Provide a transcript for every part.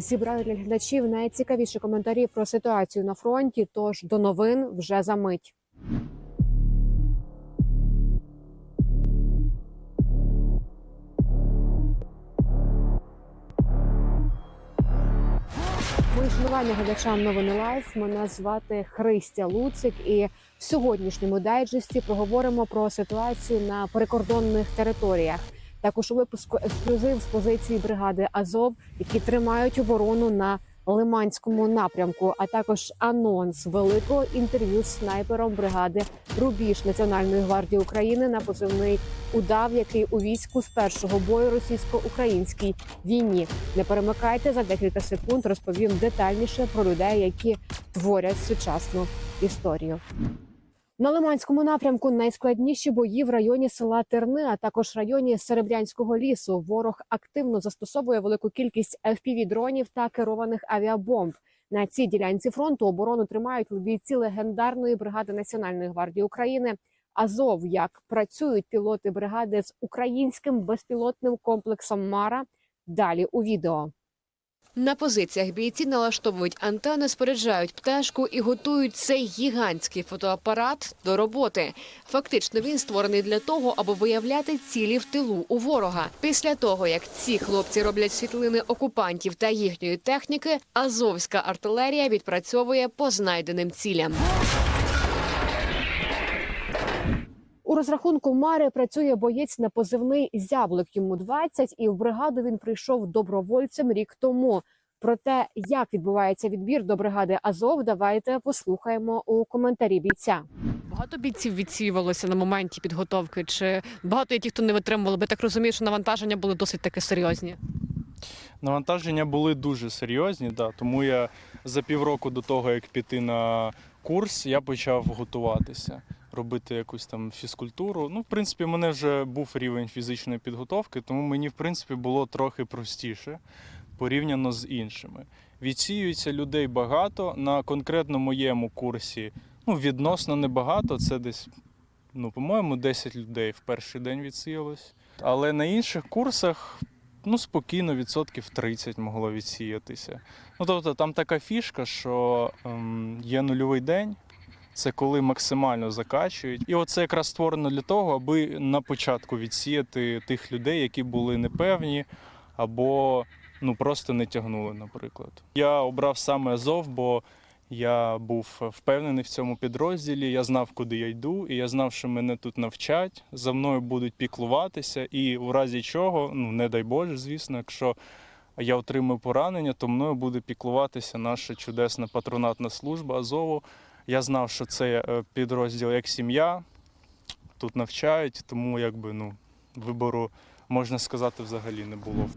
Зібрали для глядачів найцікавіші коментарі про ситуацію на фронті. Тож до новин вже за мить. Мої шанування глядачам новини лайф. Мене звати Христя Луцик, і в сьогоднішньому дайджесті проговоримо про ситуацію на прикордонних територіях. Також випуску ексклюзив з позиції бригади Азов, які тримають оборону на Лиманському напрямку, а також анонс великого інтерв'ю з снайпером бригади Рубіж Національної гвардії України на позивний удав, який у війську з першого бою російсько-українській війні. Не перемикайте за декілька секунд. Розповім детальніше про людей, які творять сучасну історію. На Лиманському напрямку найскладніші бої в районі села Терни, а також районі Серебрянського лісу. Ворог активно застосовує велику кількість fpv дронів та керованих авіабомб. На цій ділянці фронту оборону тримають бійці легендарної бригади Національної гвардії України. Азов як працюють пілоти бригади з українським безпілотним комплексом Мара. Далі у відео. На позиціях бійці налаштовують антени, споряджають пташку і готують цей гігантський фотоапарат до роботи. Фактично він створений для того, аби виявляти цілі в тилу у ворога. Після того, як ці хлопці роблять світлини окупантів та їхньої техніки, азовська артилерія відпрацьовує по знайденим цілям. Розрахунку Мари працює боєць на позивний зяблик. Йому 20, і в бригаду він прийшов добровольцем рік тому. Про те, як відбувається відбір до бригади Азов, давайте послухаємо у коментарі бійця. Багато бійців відсіювалося на моменті підготовки. Чи багато є ті, хто не витримували? Бо так розумію, що навантаження були досить таки серйозні. Навантаження були дуже серйозні, да, тому я за півроку до того, як піти на курс, я почав готуватися, робити якусь там фізкультуру. Ну, в принципі, в мене вже був рівень фізичної підготовки, тому мені, в принципі, було трохи простіше порівняно з іншими. Відсіюється людей багато. На конкретно моєму курсі ну, відносно небагато, це десь, ну, по-моєму, 10 людей в перший день відсіялось. Але на інших курсах ну, спокійно відсотків 30 могло відсіятися. Ну, тобто там така фішка, що ем, є нульовий день, це коли максимально закачують. І оце якраз створено для того, аби на початку відсіяти тих людей, які були непевні або ну, просто не тягнули, наприклад. Я обрав саме Азов, бо я був впевнений в цьому підрозділі, я знав, куди я йду, і я знав, що мене тут навчать, за мною будуть піклуватися, і в разі чого, ну не дай Боже, звісно, якщо я отримаю поранення, то мною буде піклуватися наша чудесна патронатна служба Азову. Я знав, що це е, підрозділ як сім'я, тут навчають, тому якби ну вибору можна сказати взагалі не було.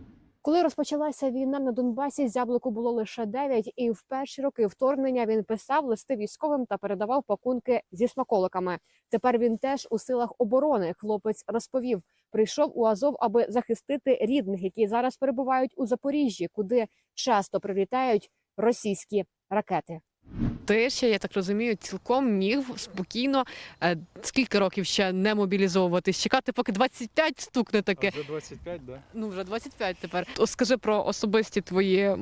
Коли розпочалася війна на Донбасі, зяблику було лише 9, і в перші роки вторгнення він писав листи військовим та передавав пакунки зі смаколиками. Тепер він теж у силах оборони. Хлопець розповів, прийшов у Азов, аби захистити рідних, які зараз перебувають у Запоріжжі, куди часто прилітають російські ракети. Ти ще, я так розумію, цілком міг спокійно е, скільки років ще не мобілізовуватись, чекати, поки 25 стукне таке. Вже 25, да? Ну, вже 25 тепер. О, Скажи про особисті твої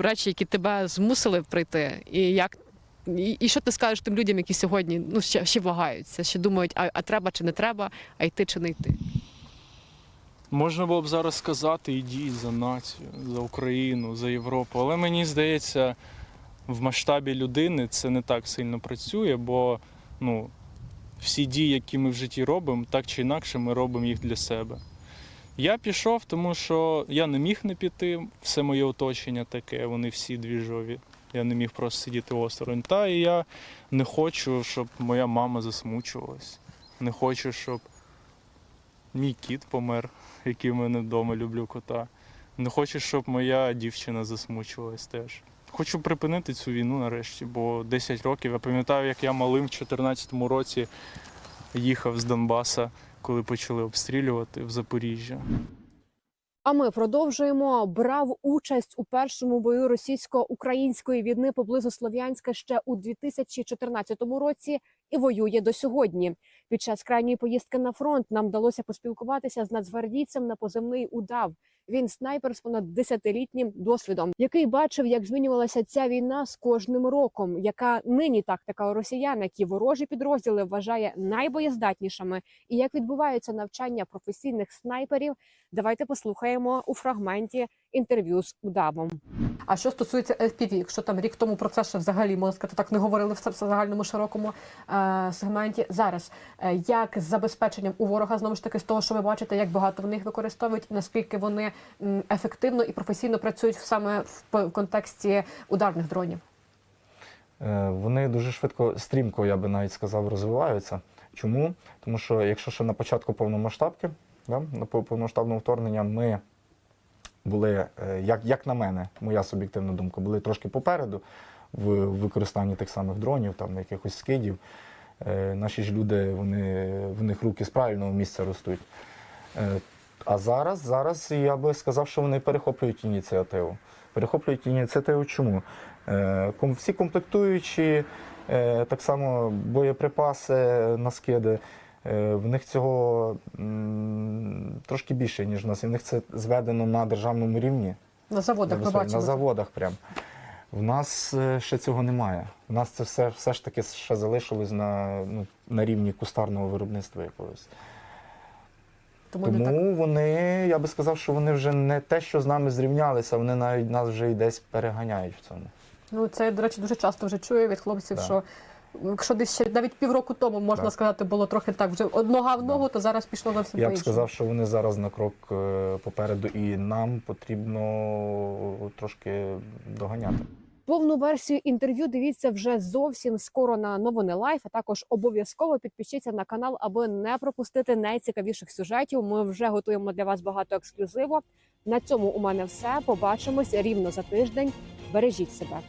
речі, які тебе змусили прийти, і як. І, і що ти скажеш тим людям, які сьогодні ну ще, ще вагаються, ще думають, а, а треба чи не треба, а йти чи не йти? Можна було б зараз сказати, ідіть за націю, за Україну, за Європу. Але мені здається, в масштабі людини це не так сильно працює, бо ну, всі дії, які ми в житті робимо, так чи інакше ми робимо їх для себе. Я пішов, тому що я не міг не піти, все моє оточення таке, вони всі двіжові. Я не міг просто сидіти осторонь. Та і я не хочу, щоб моя мама засмучувалась. Не хочу, щоб мій кіт помер, який в мене вдома люблю кота. Не хочу, щоб моя дівчина засмучувалась теж. Хочу припинити цю війну нарешті, бо 10 років. Я пам'ятаю, як я малим в 2014 році їхав з Донбаса, коли почали обстрілювати в Запоріжжя. А ми продовжуємо. Брав участь у першому бою російсько-української війни поблизу Слов'янська ще у 2014 році і воює до сьогодні. Під час крайньої поїздки на фронт нам вдалося поспілкуватися з нацгвардійцем на поземний удав. Він снайпер з понад десятилітнім досвідом, який бачив, як змінювалася ця війна з кожним роком. Яка нині тактика росіян, які ворожі підрозділи вважає найбоєздатнішими, і як відбуваються навчання професійних снайперів. Давайте послухаємо у фрагменті інтерв'ю з Удавом. А що стосується FPV, якщо там рік тому про це ще взагалі можна сказати, так не говорили в загальному широкому е, сегменті. Зараз е, як з забезпеченням у ворога знову ж таки з того, що ви бачите, як багато вони їх використовують, наскільки вони ефективно і професійно працюють саме в контексті ударних дронів? Е, Вони дуже швидко, стрімко, я би навіть сказав, розвиваються. Чому? Тому що якщо ще на початку повномасштабки, да, на повномасштабного вторгнення, ми були, е, як, як на мене, моя суб'єктивна думка, були трошки попереду в використанні тих самих дронів, там якихось скидів. Е, Наші ж люди, вони, в них руки з правильного місця ростуть. Е, А зараз, зараз я би сказав, що вони перехоплюють ініціативу. Перехоплюють ініціативу чому? Е, Всі комплектуючі, е, так само боєприпаси на скиди. е, В них цього трошки більше, ніж в нас. І в них це зведено на державному рівні. На заводах ми бачимо. На заводах прям. В нас е, ще цього немає. У нас це все, все ж таки ще залишилось на, ну, на рівні кустарного виробництва якогось. Тому, не так. Вони, я би сказав, що вони вже не те, що з нами зрівнялися, вони навіть нас вже і десь переганяють в цьому. Ну це до речі, дуже часто вже чую від хлопців, Так. що. Якщо десь ще навіть півроку тому можна Так. сказати, було трохи так вже однога в ногу, то зараз пішло зовсім Я б по-іншому. сказав, що вони зараз на крок е, попереду, і нам потрібно трошки доганяти. Повну версію інтерв'ю дивіться вже зовсім скоро на новини Лайф. А також обов'язково підпишіться на канал, аби не пропустити найцікавіших сюжетів. Ми вже готуємо для вас багато ексклюзиву. На цьому у мене все. Побачимось рівно за тиждень. Бережіть себе.